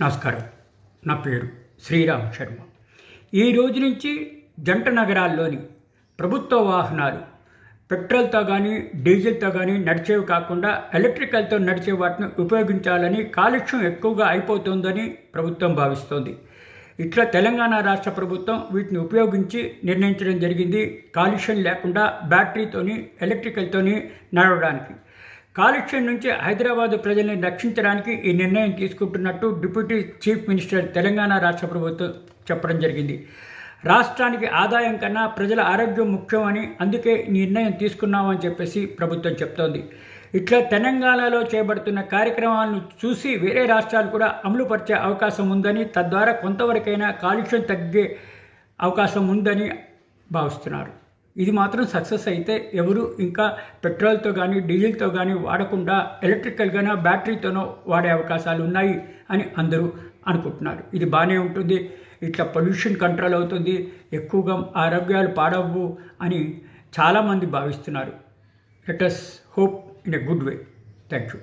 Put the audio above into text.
నమస్కారం. నా పేరు శ్రీరామ్ శర్మ. ఈ రోజు నుంచి జంట నగరాల్లోని ప్రభుత్వ వాహనాలు పెట్రోల్తో కానీ డీజిల్తో కానీ నడిచేవి కాకుండా ఎలక్ట్రికల్తో నడిచే వాటిని ఉపయోగించాలని కాలుష్యం ఎక్కువగా అయిపోతుందని ప్రభుత్వం భావిస్తోంది. ఇట్లా తెలంగాణ రాష్ట్ర ప్రభుత్వం వీటిని ఉపయోగించి నిర్ణయించడం జరిగింది. కాలుష్యం లేకుండా బ్యాటరీతోని ఎలక్ట్రికల్తోని నడవడానికి. కాలుష్యం నుంచి హైదరాబాద్ ప్రజల్ని రక్షించడానికి ఈ నిర్ణయం తీసుకుంటున్నట్టు డిప్యూటీ చీఫ్ మినిస్టర్ తెలంగాణ రాష్ట్ర ప్రభుత్వం చెప్పడం జరిగింది. రాష్ట్రానికి ఆదాయం కన్నా ప్రజల ఆరోగ్యం ముఖ్యమని అందుకే నిర్ణయం తీసుకున్నామని చెప్పేసి ప్రభుత్వం చెప్తోంది. ఇట్లా తెలంగాణలో చేపడుతున్న కార్యక్రమాలను చూసి వేరే రాష్ట్రాలు కూడా అమలుపరిచే అవకాశం ఉందని తద్వారా కొంతవరకైనా కాలుష్యం తగ్గే అవకాశం ఉందని భావిస్తున్నారు. ఇది మాత్రం సక్సెస్ అయితే ఎవరు ఇంకా పెట్రోల్తో కానీ డీజిల్తో కానీ వాడకుండా ఎలక్ట్రికల్గానో బ్యాటరీతోనో వాడే అవకాశాలు ఉన్నాయి అని అందరూ అనుకుంటున్నారు. ఇది బాగానే ఉంటుంది. ఇట్లా పొల్యూషన్ కంట్రోల్ అవుతుంది. ఎక్కువగా ఆరోగ్యాలు పాడవు అని చాలామంది భావిస్తున్నారు. Let us hope in a good way thank you